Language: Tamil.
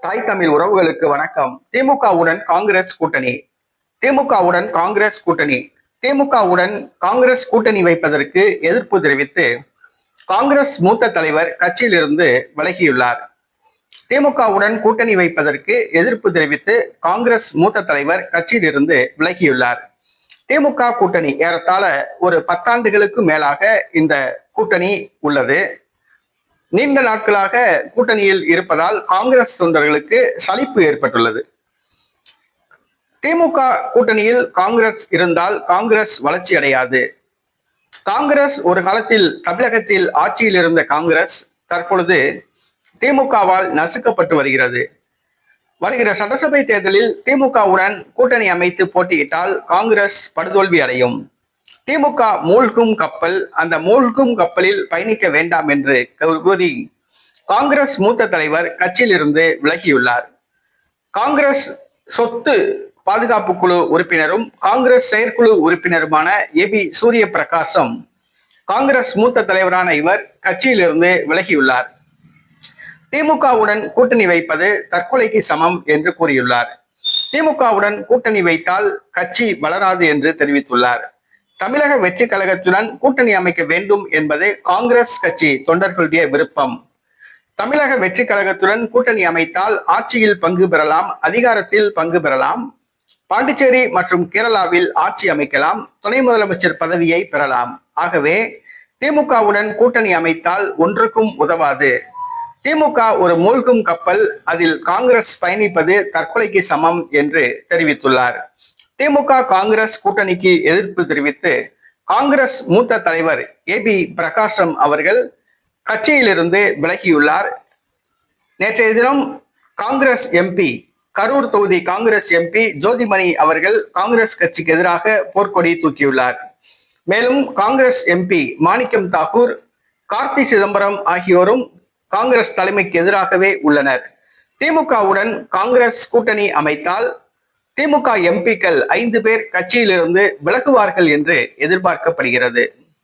தாய் தமிழ் உறவுகளுக்கு வணக்கம். திமுகவுடன் காங்கிரஸ் கூட்டணி. திமுகவுடன் காங்கிரஸ் கூட்டணி. திமுகவுடன் காங்கிரஸ் கூட்டணி வைப்பதற்கு எதிர்ப்பு தெரிவித்து காங்கிரஸ் மூத்த தலைவர் கட்சியிலிருந்து விலகியுள்ளார். திமுகவுடன் கூட்டணி வைப்பதற்கு எதிர்ப்பு தெரிவித்து காங்கிரஸ் மூத்த தலைவர் கட்சியிலிருந்து விலகியுள்ளார். திமுக கூட்டணி ஏறத்தாழ ஒரு பத்தாண்டுகளுக்கு மேலாக இந்த கூட்டணி உள்ளது. நீண்ட நாட்களாக கூட்டணியில் இருப்பதால் காங்கிரஸ் தொண்டர்களுக்கு சலிப்பு ஏற்பட்டுள்ளது. திமுக கூட்டணியில் காங்கிரஸ் இருந்தால் காங்கிரஸ் வளர்ச்சி அடையாது. காங்கிரஸ் ஒரு காலத்தில் தமிழகத்தில் ஆட்சியில் இருந்த காங்கிரஸ் தற்பொழுது திமுகவால் நசுக்கப்பட்டு வருகிறது. வருகிற சட்டசபை தேர்தலில் திமுகவுடன் கூட்டணி அமைத்து போட்டியிட்டால் காங்கிரஸ் படுதோல்வி அடையும். திமுக மூழ்கும் கப்பல் அந்த மூழ்கும் கப்பலில் பயணிக்க வேண்டாம் என்று கூறி காங்கிரஸ் மூத்த தலைவர் கட்சியிலிருந்து விலகியுள்ளார். காங்கிரஸ் சொத்து பாதுகாப்பு குழு உறுப்பினரும் காங்கிரஸ் செயற்குழு உறுப்பினருமான ஏ பி சூரிய பிரகாசம் காங்கிரஸ் மூத்த தலைவரான இவர் கட்சியிலிருந்து விலகியுள்ளார். திமுகவுடன் கூட்டணி வைப்பது தற்கொலைக்கு சமம் என்று கூறியுள்ளார். திமுகவுடன் கூட்டணி வைத்தால் கட்சி வளராது என்று தெரிவித்துள்ளார். தமிழக வெற்றி கழகத்துடன் கூட்டணி அமைக்க வேண்டும் என்பது காங்கிரஸ் கட்சி தொண்டர்களுடைய விருப்பம். தமிழக வெற்றி கழகத்துடன் கூட்டணி அமைத்தால் ஆட்சியில் பங்கு பெறலாம் அதிகாரத்தில் பங்கு பெறலாம். பாண்டிச்சேரி மற்றும் கேரளாவில் ஆட்சி அமைக்கலாம் துணை முதலமைச்சர் பதவியை பெறலாம். ஆகவே திமுகவுடன் கூட்டணி அமைத்தால் ஒன்றுக்கும் உதவாது. திமுக ஒரு மூழ்கும் கப்பல் அதில் காங்கிரஸ் பயணிப்பது தற்கொலைக்கு சமம் என்று தெரிவித்துள்ளார். திமுக காங்கிரஸ் கூட்டணிக்கு எதிர்ப்பு தெரிவித்து காங்கிரஸ் மூத்த தலைவர் ஏ பி பிரகாசம் அவர்கள் கட்சியிலிருந்து விலகியுள்ளார். நேற்றைய தினம் காங்கிரஸ் எம்பி கரூர் தொகுதி காங்கிரஸ் எம்பி ஜோதிமணி அவர்கள் காங்கிரஸ் கட்சிக்கு எதிராக போர்க்கொடி தூக்கியுள்ளார். மேலும் காங்கிரஸ் எம்பி மாணிக்கம் தாக்கூர் கார்த்தி சிதம்பரம் ஆகியோரும் காங்கிரஸ் தலைமைக்கு எதிராகவே உள்ளனர். திமுகவுடன் காங்கிரஸ் கூட்டணி அமைத்தால் திமுக எம்பிக்கள் ஐந்து பேர் கட்சியிலிருந்து விலகுவார்கள் என்று எதிர்பார்க்கப்படுகிறது.